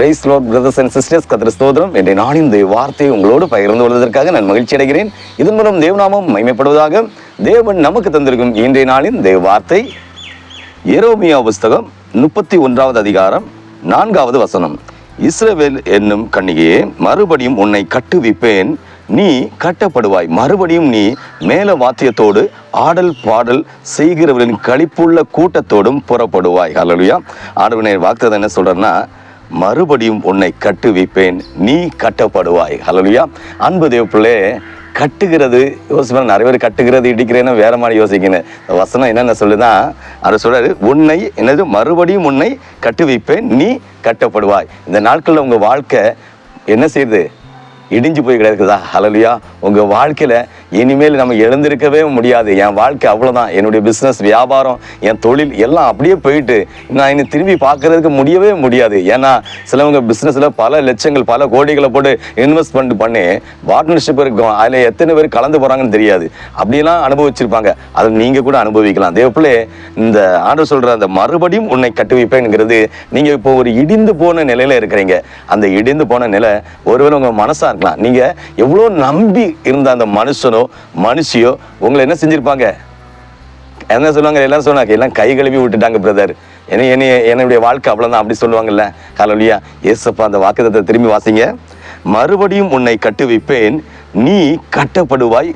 Praise lord brothers and sisters கத்திர ஸ்தோதரம் என்ற நாளின் இந்த வார்த்தையை உங்களோடு பகிர்ந்து கொள்வதற்காக நான் மகிழ்ச்சி அடைகிறேன். இதன் மூலம் தேவநாமம் மைமைப்படுவதாக தேவன் நமக்கு தந்திருக்கும் இன்றைய நாளின் தேவ வார்த்தை. எரோமியா புஸ்தகம் முப்பத்தி ஒன்றாவது அதிகாரம் நான்காவது வசனம். இஸ்ரவேல் என்னும் கண்ணிகையே மறுபடியும் உன்னை கட்டுவிப்பேன். நீ கட்டப்படுவாய். மறுபடியும் நீ மேல வாத்தியத்தோடு ஆடல் பாடல் செய்கிறவர்களின் கழிப்புள்ள கூட்டத்தோடும் புறப்படுவாய். ஹalleluya ஆடவனை வாக்குதான் என்ன சொல்றேன்னா மறுபடியும் உன்னை கட்டுவிப்பேன். நீ கட்டப்படுவாய். ஹலோலியா அன்பு தேவப்பிள்ளே கட்டுகிறது யோசிப்பேன். நிறைய பேர் கட்டுகிறது இடிக்கிறேன்னு வேற மாதிரி யோசிக்கணும். வசனம் என்னென்ன சொல்லுதான் அவர் சொல்றாரு உன்னை என்னது? மறுபடியும் உன்னை கட்டுவிப்பேன். நீ கட்டப்படுவாய். இந்த நாட்களில் உங்கள் வாழ்க்கை என்ன செய்யுது? இடிஞ்சு போய் கிடக்குதா? ஹalleluya. உங்கள் வாழ்க்கையில் இனிமேல் நம்ம எழுந்திருக்கவே முடியாது. என் வாழ்க்கை அவ்வளோதான் என்னுடைய பிஸ்னஸ் வியாபாரம் என் தொழில் எல்லாம் அப்படியே போயிட்டு நான் இன்னும் திரும்பி பார்க்கறதுக்கு முடியவே முடியாது. ஏன்னா சிலவங்க பிஸ்னஸில் பல லட்சங்கள் பல கோடிகளை போட்டு இன்வெஸ்ட்மெண்ட் பண்ணி பார்ட்னர்ஷிப் இருக்கும் அதில் எத்தனை பேர் கலந்து போகிறாங்கன்னு தெரியாது. அப்படியெல்லாம் அனுபவிச்சிருப்பாங்க. அதை நீங்கள் கூட அனுபவிக்கலாம். அதேபோல் இந்த ஆண்டு சொல்கிற அந்த மறுபடியும் உன்னை கட்டுவிப்பேங்கிறது நீங்கள் இப்போ ஒரு இடிந்து போன நிலையில் இருக்கிறீங்க. அந்த இடிந்து போன நிலை ஒருவேளை உங்கள் மனசாக இருக்கலாம். நீங்கள் எவ்வளோ நம்பி இருந்த அந்த மனுஷனோ மனுஷியோ உங்களை என்ன செஞ்சிருப்பாங்க? என்ன சொல்லுவாங்க? எல்லாம் சொன்னாங்க எல்லாம் கை கழுவி விட்டுட்டாங்க பிரதர் என்ன என்ன என்னுடைய வாழ்க்கை அவ்வளோதான் அப்படி சொல்லுவாங்கல்ல. ஹalleluya ஏசப்பா அந்த வாக்குதத்தை திரும்பி வாசிங்க. மறுபடியும் உன்னை கட்டுவிப்பேன் நீ கட்டப்படுவாய்.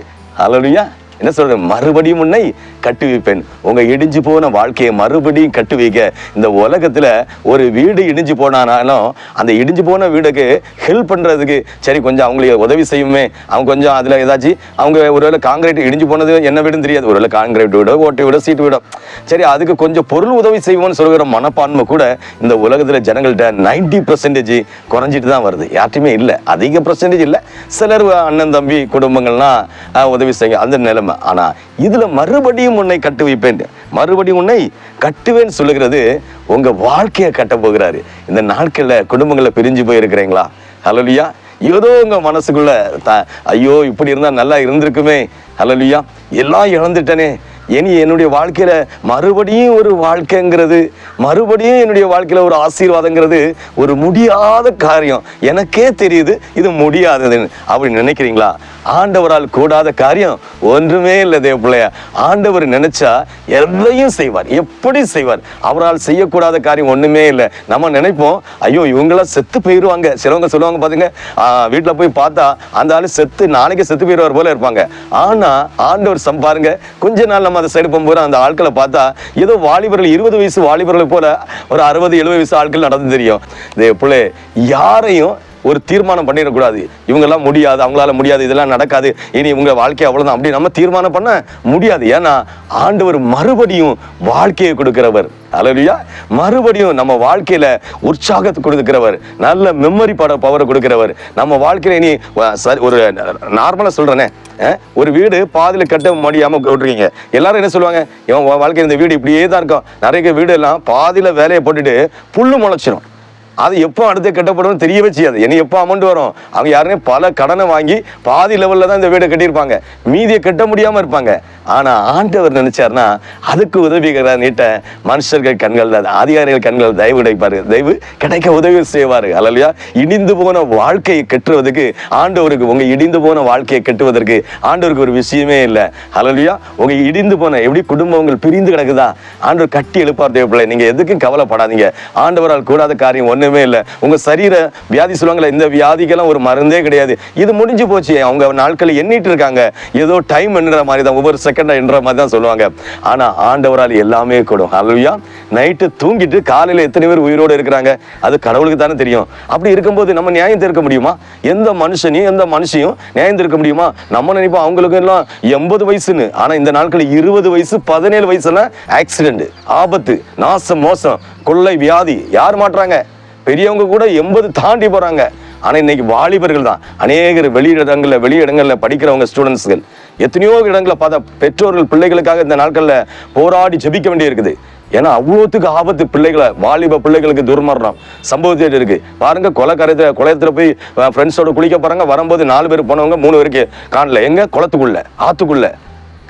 அலோலியா என்ன சொல்கிறேன் மறுபடியும் உன்னை கட்டுவிப்பேன். உங்க இடிஞ்சு போன வாழ்க்கையை மறுபடியும் கட்டு வைக்க இந்த உலகத்துல ஒரு வீடு இடிஞ்சு போனானாலும் அந்த இடிஞ்சு போன வீடுக்கு ஹெல்ப் பண்றதுக்கு சரி கொஞ்சம் அவங்களுக்கு உதவி செய்யுமே. அவங்க கொஞ்சம் அதுல ஏதாச்சும் அவங்க ஒருவேளை காங்கிரீட் இடிஞ்சு போனது என்ன வீடுன்னு தெரியாது. ஒருவேளை காங்கிரீட் வீடோ ஓட்டை வீடோ சீட்டு வீடோ. சரி அதுக்கு கொஞ்சம் பொருள் உதவி செய்வோம்னு சொல்கிற மனப்பான்மை கூட இந்த உலகத்துல ஜனங்கள்ட்ட நைன்டி பர்சன்டேஜ் குறைஞ்சிட்டு தான் வருது. யார்ட்டுமே இல்லை. அதிக பர்சன்டேஜ் இல்லை. சிலர் அண்ணன் தம்பி குடும்பங்கள்லாம் உதவி செய்ய அந்த நிலைமை. ஆனா இதுல மறுபடியும் உன்னை கட்டு வைப்பேன் மறுபடியும் உன்னை கட்டுவேன் சொல்லுகிறது உங்க வாழ்க்கையை கட்ட போகிறாரு. இந்த நாட்கள்ல குடும்பங்களை பிரிஞ்சு போயிருக்கிறீங்களா? ஹலோலியா ஏதோ உங்க மனசுக்குள்ள த- ஐயோ இப்படி இருந்தா நல்லா இருந்திருக்குமே. ஹலோலியா எல்லாம் இழந்துட்டனே. இனி என்னுடைய வாழ்க்கையில் மறுபடியும் ஒரு வாழ்க்கைங்கிறது மறுபடியும் என்னுடைய வாழ்க்கையில் ஒரு ஆசீர்வாதங்கிறது ஒரு முடியாத காரியம். எனக்கே தெரியுது இது முடியாததுன்னு. அப்படி நினைக்கிறீங்களா? ஆண்டவரால் கூடாத காரியம் ஒன்றுமே இல்லை தேவ பிள்ளைய. ஆண்டவர் நினைச்சா எதையும் செய்வார். எப்படி செய்வார்? அவரால் செய்யக்கூடாத காரியம் ஒன்றுமே இல்லை. நம்ம நினைப்போம் ஐயோ இவங்களாம் செத்து போயிடுவாங்க சிலவங்க சொல்லுவாங்க பார்த்துங்க வீட்டில் போய் பார்த்தா அந்த ஆள் செத்து நாளைக்கு செத்து போயிடுவார் போல இருப்பாங்க. ஆனால் ஆண்டவர் சம்பாருங்க. கொஞ்ச நாள் நம்ம அந்த சைடு போகும்போது அந்த ஆட்களை பார்த்தா ஏதோ வாலிபர்கள் இருபது வயசு வாலிபர்களை போல ஒரு அறுபது எழுபது வயசு ஆட்கள் நடந்து தெரியும். இதே போல யாரையும் ஒரு தீர்மானம் பண்ணிடக்கூடாது இவங்கெல்லாம் முடியாது அவங்களால முடியாது இதெல்லாம் நடக்காது. இனி இவங்க வாழ்க்கை அவ்வளோதான் அப்படி நம்ம தீர்மானம் பண்ண முடியாது. ஏன்னா ஆண்டவர் மறுபடியும் வாழ்க்கையை கொடுக்கிறவர். அலலுயா மறுபடியும் நம்ம வாழ்க்கையில உற்சாகத்தை கொடுக்கிறவர். நல்ல மெமரி பட பவரை கொடுக்கிறவர். நம்ம வாழ்க்கையில இனி சரி, ஒரு நார்மலாக சொல்றேனே. ஒரு வீடு பாதியில் கட்ட முடியாமல் விட்டுருக்கீங்க. எல்லாரும் என்ன சொல்லுவாங்க? இவன் வாழ்க்கையில் வாழ்க்கையில இந்த வீடு இப்படியே தான் இருக்கும். நிறைய வீடு எல்லாம் பாதியில் வேலையை போட்டுட்டு புல்லு முளைச்சிரும். அது எப்போ அடுத்து கட்டப்படும் தெரியவே செய்யாது. என்ன எப்போ அமௌண்ட் வரும்? அவங்க யாருமே பல கடனை வாங்கி பாதி லெவலில் தான் இந்த வீடை கட்டியிருப்பாங்க. மீதியை கட்ட முடியாமல் இருப்பாங்க. ஆனால் ஆண்டவர் நினைச்சாருன்னா அதுக்கு உதவிகிற நீட்ட. மனுஷர்கள் கண்கள் அதிகாரிகள் கண்கள் தயவு கிடைப்பாரு தயவு கிடைக்க உதவி செய்வாரு. அல்லையா இடிந்து போன வாழ்க்கையை கட்டுவதற்கு ஆண்டவருக்கு உங்க இடிந்து போன வாழ்க்கையை கட்டுவதற்கு ஆண்டவருக்கு ஒரு விஷயமே இல்லை. அல்லையா உங்க இடிந்து போன எப்படி குடும்பங்கள் பிரிந்து கிடக்குதா? ஆண்டவர் கட்டி எழுப்பார் தேவைப்பிள்ளை. நீங்க எதுக்கும் கவலைப்படாதீங்க. ஆண்டவரால் கூடாத காரியம் ஒண்ணுமே இல்லை. உங்க சரீர வியாதி சொல்லுவாங்களே இந்த வியாதிக்கெல்லாம் ஒரு மருந்தே கிடையாது. இது முடிஞ்சு போச்சு. அவங்க நாட்களை எண்ணிட்டு இருக்காங்க. ஏதோ டைம் எண்ணுற மாதிரி தான் ஒவ்வொரு செகண்டாக எண்ணுற மாதிரி தான் சொல்லுவாங்க. ஆனா ஆண்டவரால் எல்லாமே கூடும். அல்லையா நைட்டு தூங்கிட்டு காலையில் எத்தனை பேர் உயிரோடு இருக்கிறாங்க? அது கடவுளுக்கு தானே தெரியும். அப்படி இருக்கும்போது நம்ம நியாயம் தீர்க்க முடியுமா? எந்த மனுஷனையும் எந்த மனுஷையும் நியாயம் தீர்க்க முடியுமா? நம்ம நினைப்போம் அவங்களுக்கு எல்லாம் எண்பது வயசுன்னு. ஆனால் இந்த நாட்களில் இருபது வயசு பதினேழு வயசுல ஆக்சிடென்ட் ஆபத்து நாசம் மோசம் கொள்ளை வியாதி. யார் மாட்டுறாங்க? பெரியவங்க கூட எண்பது தாண்டி போகிறாங்க ஆனால் இன்னைக்கு வாலிபர்கள் தான். அநேகர் வெளியிடங்களில் வெளியிடங்களில் படிக்கிறவங்க ஸ்டூடெண்ட்ஸ்கள் எத்தனையோ இடங்களை பார்த்தா பெற்றோர்கள் பிள்ளைகளுக்காக இந்த நாட்களில் போராடி ஜெபிக்க வேண்டியிருக்குது. ஏன்னா அவ்வளோத்துக்கு ஆபத்து பிள்ளைகளை வாலிப பிள்ளைகளுக்கு துர்மரணம். சம்பவத்திட்டு இருக்கு. பாருங்க கொலை கரைத்துல குளத்துல போய் ஃப்ரெண்ட்ஸோட குளிக்க போறாங்க. வரும்போது நாலு பேர் போனவங்க மூணு பேருக்கு காணல எங்க? குளத்துக்குள்ள ஆத்துக்குள்ள.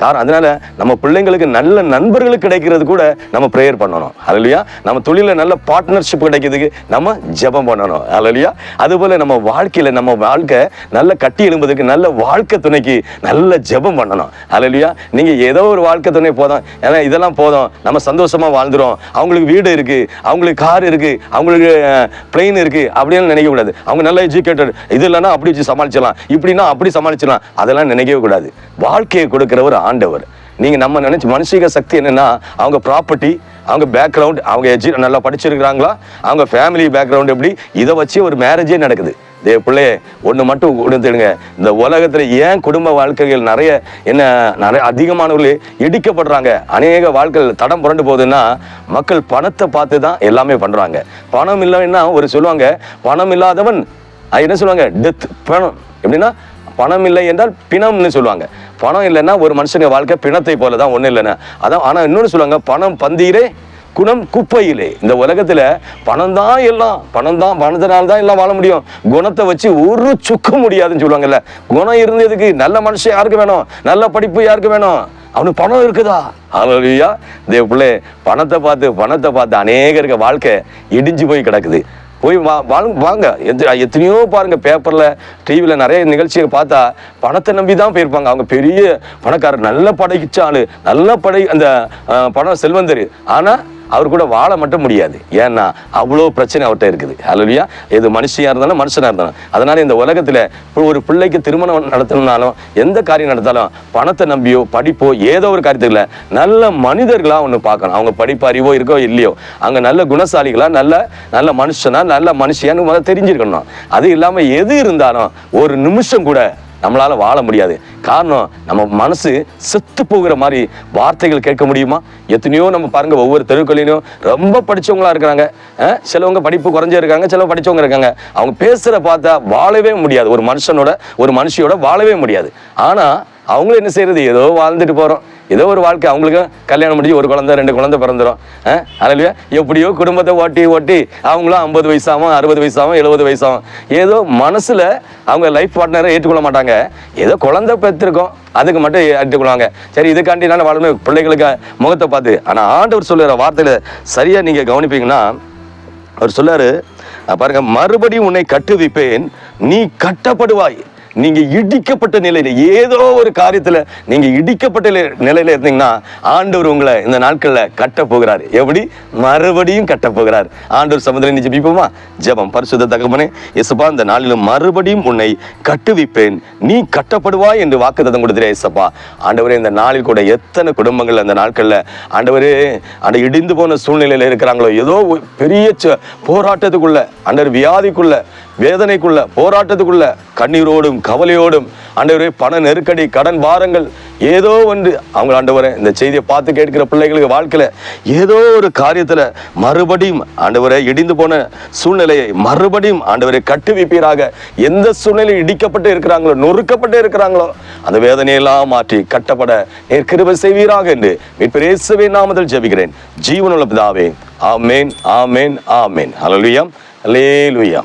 காரணம் அதனால நம்ம பிள்ளைங்களுக்கு நல்ல நண்பர்கள் கிடைக்கிறது கூட நம்ம ப்ரேயர் பண்ணணும். அதுலையா நம்ம தொழிலில் நல்ல பார்ட்னர்ஷிப் கிடைக்கிறதுக்கு நம்ம ஜெபம் பண்ணணும். அதுலையா அதுபோல் நம்ம வாழ்க்கையில் நம்ம வாழ்க்கை நல்ல கட்டி எழும்புறதுக்கு நல்ல வாழ்க்கை துணைக்கு நல்ல ஜெபம் பண்ணணும். அதுலையா நீங்கள் ஏதோ ஒரு வாழ்க்கை துணை போதும். ஏன்னா இதெல்லாம் போதும். நம்ம சந்தோஷமாக வாழ்ந்துரும் அவங்களுக்கு வீடு இருக்குது அவங்களுக்கு கார் இருக்குது அவங்களுக்கு பிளெயின் இருக்குது அப்படின்னு நினைக்கக்கூடாது அவங்க நல்ல எஜுகேட்டட் இது இல்லைன்னா அப்படி வச்சு சமாளிச்சிடலாம். இப்படின்னா அப்படி சமாளிச்சிடலாம். அதெல்லாம் நினைக்கவே கூடாது. வாழ்க்கையை கொடுக்கிறவர் ஆண்டவர். நீங்கள் நம்ம நினைச்சு மனுஷிக சக்தி என்னென்னா அவங்க ப்ராப்பர்ட்டி அவங்க பேக்ரவுண்ட் அவங்க எஜி நல்லா படிச்சிருக்கிறாங்களா? அவங்க ஃபேமிலி பேக்ரவுண்ட் எப்படி? இதை வச்சு ஒரு மேரேஜே நடக்குது. இதே பிள்ளைய ஒன்று மட்டும் கொடுத்துடுங்க. இந்த உலகத்தில் ஏன் குடும்ப வாழ்க்கைகள் நிறைய என்ன நிறைய அதிகமானவர்கள் இடிக்கப்படுறாங்க? அநேக வாழ்க்கைகள் தடம் புரண்டு போகுதுன்னா மக்கள் பணத்தை பார்த்து தான் எல்லாமே பண்ணுறாங்க பணம் இல்லைன்னா ஒரு சொல்லுவாங்க பணம் இல்லாதவன் என்ன சொல்லுவாங்க? டெத் பணம். எப்படின்னா பணம் இல்லை என்றால் பிணம்னு சொல்லுவாங்க. பணம் இல்லைன்னா ஒரு மனுஷங்க வாழ்க்கை பிணத்தை போல தான் ஒன்றும் இல்லைன்னா. அதான் ஆனால் இன்னொன்று சொல்லுவாங்க பணம் பந்தீரே குணம் குப்பையிலே. இந்த உலகத்தில் பணம் தான் எல்லாம் பணம் தான் பணத்தினால தான் எல்லாம் வாழ முடியும். குணத்தை வச்சு ஒரு சுக்க முடியாதுன்னு சொல்லுவாங்கல்ல. குணம் இருந்ததுக்கு நல்ல மனுஷன் யாருக்கு வேணும்? நல்ல படிப்பு யாருக்கு வேணும்? அவனுக்கு பணம் இருக்குதா? அலலியா தேவ பிள்ளை பணத்தை பார்த்து பணத்தை பார்த்து அநேகருக்கு வாழ்க்கை இடிஞ்சு போய் கிடக்குது. போய் வா வாங்க. வாங்க எத்தனையோ பாருங்க பேப்பர்ல டிவியில் நிறைய நிகழ்ச்சியை பார்த்தா பணத்தை நம்பி தான் போயிருப்பாங்க. அவங்க பெரிய பணக்காரர் நல்ல படைச்ச நல்ல படை அந்த பணம் செல்வந்தர். ஆனா அவர் கூட வாழ மட்டும் முடியாது. ஏன்னா அவ்வளோ பிரச்சனை அவர்கிட்ட இருக்குது. அல்லையா எது மனுஷியாக இருந்தாலும் மனுஷனாக இருந்தாலும். அதனால் இந்த உலகத்தில் ஒரு பிள்ளைக்கு திருமணம் நடத்தணும்னாலும் எந்த காரியம் நடத்தாலும் பணத்தை நம்பியோ படிப்போ ஏதோ ஒரு காரியத்தில் நல்ல மனிதர்களாக ஒன்று பார்க்கணும். அவங்க படிப்பு அறிவோ இருக்கோ இல்லையோ. அங்கே நல்ல குணசாலிகளாக நல்ல நல்ல மனுஷனா நல்ல மனுஷியான்னு முதல்ல தெரிஞ்சிருக்கணும். அது இல்லாமல் எது இருந்தாலும் ஒரு நிமிஷம் கூட நம்மளால் வாழ முடியாது. காரணம் நம்ம மனசு செத்து போகிற மாதிரி வார்த்தைகள் கேட்க முடியுமா? எத்தனையோ நம்ம பாருங்க ஒவ்வொரு தெருக்கள்லையும் ரொம்ப படித்தவங்களா இருக்கிறாங்க. சிலவங்க படிப்பு குறைஞ்சே இருக்காங்க சிலவங்க படிச்சவங்க இருக்காங்க. அவங்க பேசுகிற பார்த்தா வாழவே முடியாது. ஒரு மனுஷனோட ஒரு மனுஷியோட வாழவே முடியாது. ஆனால் அவங்களும் என்ன செய்யறது? ஏதோ வாழ்ந்துட்டு போறோம். ஏதோ ஒரு வாழ்க்கை. அவங்களுக்கும் கல்யாணம் முடிஞ்சு ஒரு குழந்தை ரெண்டு குழந்தை பிறந்துரும். அதில் எப்படியோ குடும்பத்தை ஓட்டி ஓட்டி அவங்களும் ஐம்பது வயசாகும் அறுபது வயசாகும் எழுபது வயசாகும் ஏதோ மனசுல அவங்க லைஃப் பார்ட்னரை ஏற்றுக்கொள்ள மாட்டாங்க. ஏதோ குழந்தை பெற்றிருக்கோம். அதுக்கு மட்டும் ஏற்றுக்கொள்வாங்க. சரி இதுக்காண்டி நான் வாழணும் பிள்ளைகளுக்கு முகத்தை பார்த்து. ஆனா ஆண்டவர் சொல்லுற வார்த்தையில சரியா நீங்க கவனிப்பீங்கன்னா அவர் சொல்லாரு பாருங்க மறுபடியும் உன்னை கட்டுவிப்பேன். நீ கட்டப்படுவாய். நீங்க இடிக்கப்பட்ட நிலையில ஏதோ ஒரு காரியத்துல நீங்க இடிக்கப்பட்ட நிலையில இருந்தீங்கன்னா ஆண்டவர் உங்களை இந்த நாட்கள்ல கட்ட போகிறார். எப்படி? மறுபடியும் கட்ட போகிறார். ஆண்டவர் சமுதிரம் நீ ஜபிப்போமா? ஜெபம். பரிசுத்த தகப்பனே இயேசுப்பா இந்த நாளிலும் மறுபடியும் உன்னை கட்டுவிப்பேன். நீ கட்டப்படுவாய் என்று வாக்குத்தத்தம் கொடுக்கிறே இயேசப்பா. ஆண்டவரே இந்த நாளில் கூட எத்தனை குடும்பங்கள் அந்த நாட்கள்ல ஆண்டவரே அந்த இடிந்து போன சூழ்நிலையில இருக்கிறாங்களோ ஏதோ ஒரு பெரிய போராட்டத்துக்குள்ள ஆண்டவர் வியாதிக்குள்ள வேதனைக்குள்ள போராட்டத்துக்குள்ள கண்ணீரோடும் கவலையோடும் ஆண்டவரே பண நெருக்கடி கடன் பாரங்கள் ஏதோ ஒன்று. அவங்க ஆண்டவரே இந்த செய்தியை பார்த்து கேட்கிற பிள்ளைகளுக்கு வாழ்க்கையில் ஏதோ ஒரு காரியத்தில் மறுபடியும் ஆண்டவரை இடிந்து போன சூழ்நிலையை மறுபடியும் ஆண்டவரை கட்டுவிப்பீராக. எந்த சூழ்நிலையில் இடிக்கப்பட்டு இருக்கிறாங்களோ நொறுக்கப்பட்டு இருக்கிறாங்களோ அந்த வேதனையெல்லாம் மாற்றி கட்டப்பட நீர் கிருப செய்வீராக என்று மீட்பரேசுவே நாமத்தில் ஜெபிக்கிறேன். ஜீவனுள்ள பிதாவே ஆமேன் ஆமேன் ஆமேன். ஹalleluya ஹalleluya